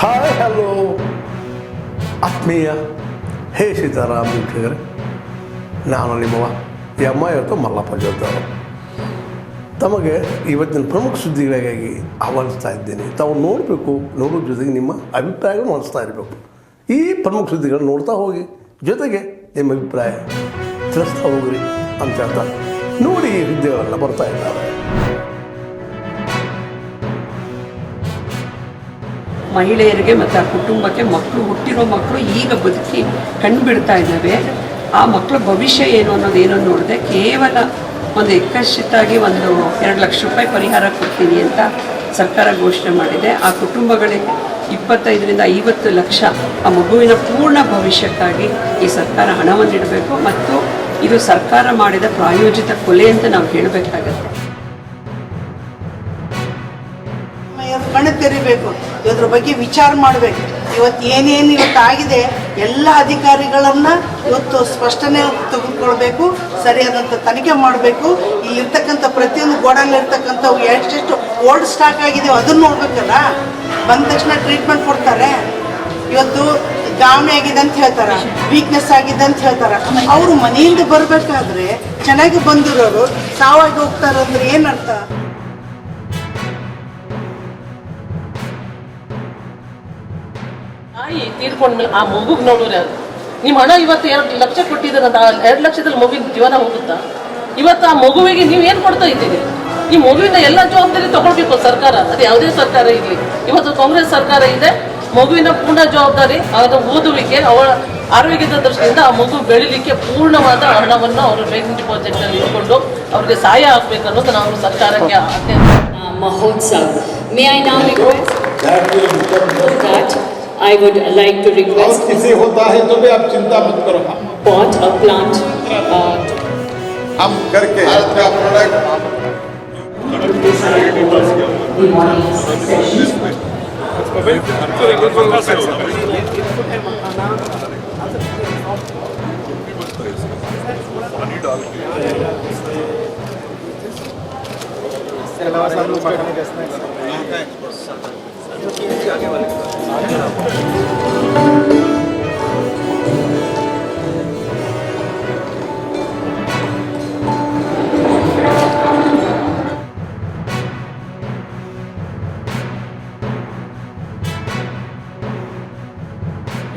Hi hello ಆತ್ಮೀಯ. ಹೇ ಸೀತಾರಾಮ್ ವೀಕ್ಷಕರೇ, ನಾನು ನಿಮ್ಮವ ಎಮ್ಮ ಇವತ್ತು ಮಲ್ಲಪ್ಪ ಜೋತವರು ತಮಗೆ ಇವತ್ತಿನ ಪ್ರಮುಖ ಸುದ್ದಿಗಳಿಗಾಗಿ ಆಹ್ವಾನಿಸ್ತಾ ಇದ್ದೇನೆ. ತಾವು ನೋಡಬೇಕು ನೋಡೋ ಜೊತೆಗೆ ನಿಮ್ಮ ಅಭಿಪ್ರಾಯವನ್ನು ಮಾಡಿಸ್ತಾ ಇರಬೇಕು. ಈ ಪ್ರಮುಖ ಸುದ್ದಿಗಳನ್ನು ನೋಡ್ತಾ ಹೋಗಿ, ಜೊತೆಗೆ ನಿಮ್ಮ ಅಭಿಪ್ರಾಯ ತಿಳಿಸ್ತಾ ಹೋಗ್ರಿ ಅಂತ ಹೇಳ್ತಾ ನೋಡಿ ಹುದ್ದೆಗಳೆಲ್ಲ ಬರ್ತಾ ಇದ್ದಾರೆ. ಮಹಿಳೆಯರಿಗೆ ಮತ್ತು ಆ ಕುಟುಂಬಕ್ಕೆ ಮಕ್ಕಳು, ಹುಟ್ಟಿರೋ ಮಕ್ಕಳು ಈಗ ಬದುಕಿ ಕಣ್ಣು ಬಿಡ್ತಾ ಇದ್ದಾವೆ. ಆ ಮಕ್ಕಳ ಭವಿಷ್ಯ ಏನು ಅನ್ನೋದು ಏನೋ ನೋಡಿದೆ ಕೇವಲ ಒಂದು ಎಕ್ಕಶ್ಚಿತ್ತಾಗಿ ಒಂದು ಎರಡು ಲಕ್ಷ ರೂಪಾಯಿ ಪರಿಹಾರ ಕೊಡ್ತೀನಿ ಅಂತ ಸರ್ಕಾರ ಘೋಷಣೆ ಮಾಡಿದೆ. ಆ ಕುಟುಂಬಗಳಿಗೆ ಇಪ್ಪತ್ತೈದರಿಂದ ಐವತ್ತು ಲಕ್ಷ ಆ ಮಗುವಿನ ಪೂರ್ಣ ಭವಿಷ್ಯಕ್ಕಾಗಿ ಈ ಸರ್ಕಾರ ಹಣವನ್ನು ಇಡಬೇಕು ಮತ್ತು ಇದು ಸರ್ಕಾರ ಮಾಡಿದ ಪ್ರಾಯೋಜಿತ ಕೊಲೆ ಅಂತ ನಾವು ಹೇಳಬೇಕಾಗತ್ತೆ. ಕಣ್ಣು ತೆರಿಬೇಕು. ಇದ್ರ ಬಗ್ಗೆ ವಿಚಾರ ಮಾಡಬೇಕು. ಇವತ್ತು ಏನೇನು ಇವತ್ತು ಆಗಿದೆ, ಎಲ್ಲ ಅಧಿಕಾರಿಗಳನ್ನ ಇವತ್ತು ಸ್ಪಷ್ಟನೆ ತೆಗೆದುಕೊಳ್ಬೇಕು ಸರಿಯಾದಂಥ ತನಿಖೆ ಮಾಡಬೇಕು. ಇಲ್ಲಿರ್ತಕ್ಕಂಥ ಪ್ರತಿಯೊಂದು ಗೋಡಲ್ಲಿರ್ತಕ್ಕಂಥವು ಎಷ್ಟೆಷ್ಟು ಓಲ್ಡ್ ಸ್ಟಾಕ್ ಆಗಿದೆ ಅದನ್ನ ನೋಡ್ಬೇಕಲ್ಲ? ಬಂದ ತಕ್ಷಣ ಟ್ರೀಟ್ಮೆಂಟ್ ಕೊಡ್ತಾರೆ. ಇವತ್ತು ಗಾಮಿ ಆಗಿದೆ ಅಂತ ಹೇಳ್ತಾರೆ ವೀಕ್ನೆಸ್ ಆಗಿದೆ ಅಂತ ಹೇಳ್ತಾರೆ. ಅವರು ಮನೆಯಿಂದ ಬರಬೇಕಾದ್ರೆ ಚೆನ್ನಾಗಿ ಬಂದಿರೋರು, ಸಾವಾಗಿ ಹೋಗ್ತಾರಂದ್ರೆ ಏನರ್ಥ? ತಾಯಿ ತೀರ್ಕೊಂಡ್ಮೇಲೆ ಆ ಮಗುಗ್ ನೋಡೋರು ಯಾರು? ನಿಮ್ಮ ಹಣ ಇವತ್ತು ಎರಡು ಲಕ್ಷ ಕೊಟ್ಟಿದ್ದೀರಂತ ಆ ಎರಡು ಲಕ್ಷದಲ್ಲಿ ಮಗುವಿನ ಜೀವನ ಹೋಗುತ್ತಾ? ಇವತ್ತು ಆ ಮಗುವಿಗೆ ನೀವು ಏನು ಕೊಡ್ತಾ ಇದ್ದೀರಿ? ಈ ಮಗುವಿನ ಎಲ್ಲ ಜವಾಬ್ದಾರಿ ತಗೊಳ್ಬೇಕು ಸರ್ಕಾರ. ಅದು ಯಾವುದೇ ಸರ್ಕಾರ ಇರಲಿ. ಇವತ್ತು ಕಾಂಗ್ರೆಸ್ ಸರ್ಕಾರ ಇದೆ. ಮಗುವಿನ ಪೂರ್ಣ ಜವಾಬ್ದಾರಿ ಅವರ ಓದುವಿಕೆ ಅವಳ ಆರೋಗ್ಯದ ದೃಷ್ಟಿಯಿಂದ ಆ ಮಗು ಬೆಳಿಲಿಕ್ಕೆ ಪೂರ್ಣವಾದ ಹಣವನ್ನು ಅವರು ಡಿಪಾಸಿಟ್ ಡಿಪಾಸಿಟ್ನಲ್ಲಿ ಇಟ್ಕೊಂಡು ಅವ್ರಿಗೆ ಸಹಾಯ ಆಗ್ಬೇಕು ಅನ್ನೋದು ನಾವು ಸರ್ಕಾರಕ್ಕೆ ಮಹೋತ್ಸವ. May I I would like to request. और किसी होता है तो भी आप चिंता मत करो हम. Pot a plant. Uh, हम करके आज का प्रोडक्ट. ये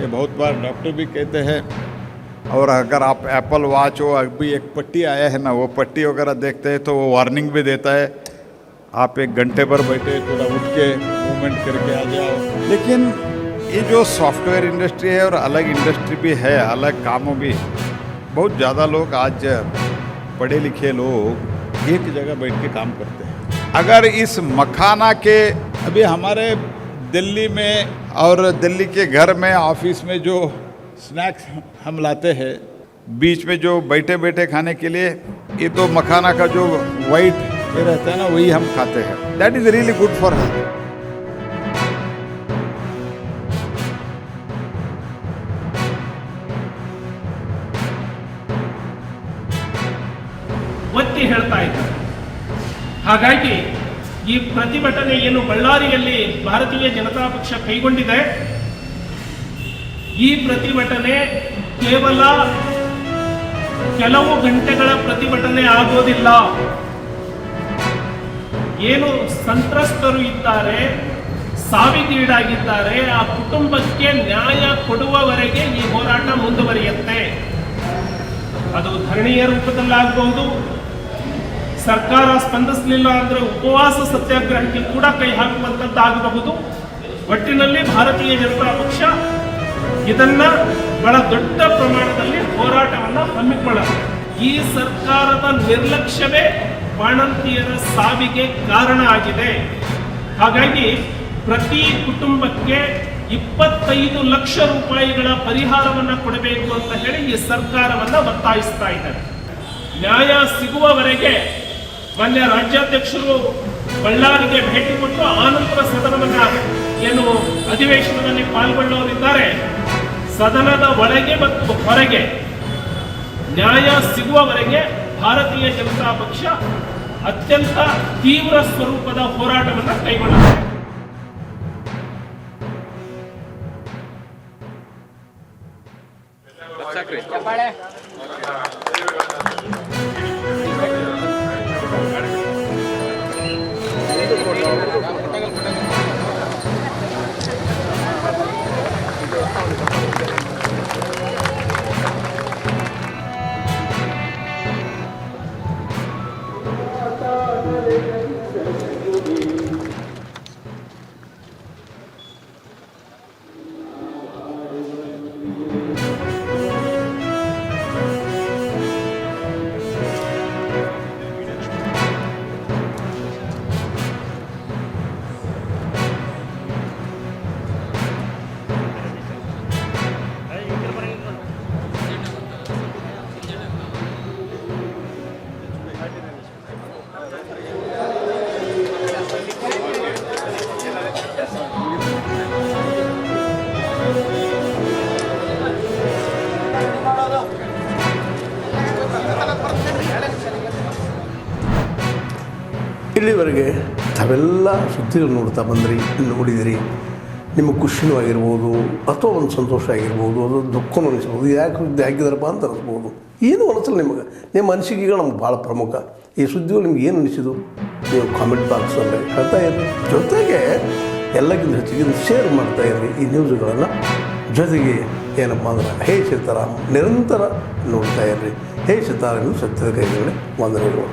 बहुत बार डॉक्टर भी कहते हैं, और अगर आप एप्पल वॉच हो, अभी एक पट्टी आया है ना, वो पट्टी वगैरह देखते हैं तो वो वार्निंग भी देता है। आप एक घंटे पर बैठे, थोड़ा उठ के मूवमेंट करके आ जाओ। लेकिन ये जो सॉफ्टवेयर इंडस्ट्री है और अलग इंडस्ट्री भी है, अलग कामों भी, बहुत ज़्यादा लोग आज पढ़े लिखे लोग एक जगह बैठ के काम करते हैं। अगर इस मखाना के, अभी हमारे दिल्ली में और दिल्ली के घर में, ऑफ़िस में जो स्नैक्स हम लाते हैं, बीच में जो बैठे बैठे खाने के लिए, ये तो मखाना का जो वाइट रहता है ना, वही हम खाते हैं। That is really good for health ಹೇಳ್ತಾ ಇದ್ದಾರೆ. ಹಾಗಾಗಿ ಈ ಪ್ರತಿಭಟನೆ ಏನು ಬಳ್ಳಾರಿಯಲ್ಲಿ ಭಾರತೀಯ ಜನತಾ ಪಕ್ಷ ಕೈಗೊಂಡಿದೆ? ಈ ಪ್ರತಿಭಟನೆ ಕೇವಲ ಕೆಲವು ಗಂಟೆಗಳ ಪ್ರತಿಭಟನೆ ಆಗೋದಿಲ್ಲ. ಏನು ಸಂತ್ರಸ್ತರು ಇದ್ದಾರೆ, ಸಾವಿಗೀಡಾಗಿದ್ದಾರೆ, ಆ ಕುಟುಂಬಕ್ಕೆ ನ್ಯಾಯ ಕೊಡುವವರೆಗೆ ಈ ಹೋರಾಟ ಮುಂದುವರಿಯುತ್ತೆ. ಅದು ಧರಣಿಯ ರೂಪದಲ್ಲಾಗಬಹುದು ಸರ್ಕಾರ ಸ್ಪಂದಿಸಲಿಲ್ಲ ಅಂದ್ರೆ ಉಪವಾಸ ಸತ್ಯಾಗ್ರಹಕ್ಕೆ ಕೂಡ ಕೈ ಹಾಕುವಂತದ್ದಾಗಬಹುದು. ಒಟ್ಟಿನಲ್ಲಿ ಭಾರತೀಯ ಜನತಾ ಪಕ್ಷ ಇದನ್ನ ಬಹಳ ದೊಡ್ಡ ಪ್ರಮಾಣದಲ್ಲಿ ಹೋರಾಟವನ್ನ ಹಮ್ಮಿಕೊಳ್ಳುತ್ತೆ ಈ ಸರ್ಕಾರದ ನಿರ್ಲಕ್ಷ್ಯವೇ ಬಾಣಂತಿಯರ ಸಾವಿಗೆ ಕಾರಣ ಆಗಿದೆ. ಹಾಗಾಗಿ ಪ್ರತಿ ಕುಟುಂಬಕ್ಕೆ ಇಪ್ಪತ್ತೈದು ಲಕ್ಷ ರೂಪಾಯಿಗಳ ಪರಿಹಾರವನ್ನ ಕೊಡಬೇಕು ಅಂತ ಹೇಳಿ ಈ ಸರ್ಕಾರವನ್ನ ಒತ್ತಾಯಿಸ್ತಾ ಇದ್ದಾರೆ. ನ್ಯಾಯ ಸಿಗುವವರೆಗೆ ಮೊನ್ನೆ ರಾಜ್ಯಾಧ್ಯಕ್ಷರು ಬಳ್ಳಾರಿಗೆ ಭೇಟಿ ಕೊಟ್ಟು ಆನಂತರ ಸದನವನ್ನ ಏನು ಅಧಿವೇಶನದಲ್ಲಿ ಪಾಲ್ಗೊಳ್ಳೋರಿದ್ದಾರೆ. ಸದನದ ಒಳಗೆ ಮತ್ತು ಹೊರಗೆ ನ್ಯಾಯ ಸಿಗುವವರೆಗೆ ಭಾರತೀಯ ಜನತಾ ಪಕ್ಷ ಅತ್ಯಂತ ತೀವ್ರ ಸ್ವರೂಪದ ಹೋರಾಟವನ್ನು ಕೈಗೊಳ್ಳುತ್ತೆ ಇಲ್ಲಿವರೆಗೆ ತಾವೆಲ್ಲ ಸುದ್ದಿಗಳು ನೋಡ್ತಾ ಬಂದ್ರಿ, ನೋಡಿದಿರಿ. ನಿಮಗೆ ಖುಷಿನೂ ಆಗಿರ್ಬೋದು, ಅಥವಾ ಒಂದು ಸಂತೋಷ ಆಗಿರ್ಬೋದು, ಅದು ದುಃಖನೂ ಅನಿಸ್ಬೋದು, ಯಾಕೆ ಸುದ್ದಿ ಹಾಕಿದಾರಪ್ಪ ಅಂತ ಅನಿಸ್ಬೋದು. ಏನು ಅನಿಸಲ್ಲ ನಿಮಗೆ. ನಿಮ್ಮ ಅನಿಸಿಕೆಗಳು ನಮ್ಗೆ ಭಾಳ ಪ್ರಮುಖ. ಈ ಸುದ್ದಿಗಳು ನಿಮ್ಗೆ ಏನು ಅನಿಸಿದು ನೀವು ಕಾಮೆಂಟ್ ಬಾಕ್ಸಲ್ಲಿ ಹೇಳ್ತಾ ಇರ್ರಿ ಜೊತೆಗೆ ಎಲ್ಲಕ್ಕಿಂತ ಹೆಚ್ಚಿಗೆ ಶೇರ್ ಮಾಡ್ತಾ ಇರ್ರಿ ಈ ನ್ಯೂಸ್ಗಳನ್ನು ಜೊತೆಗೆ ಏನಪ್ಪ ಅಂದ್ರೆ, ಹೇ ಸೀತಾರಾಮ್, ನಿರಂತರ ನೋಡ್ತಾ ಇರ್ರಿ ಹೇ ಸೀತಾರಾಮ್ ಸತ್ಯದ ಕೈಗಳೇ ವಂದನೆಗಳು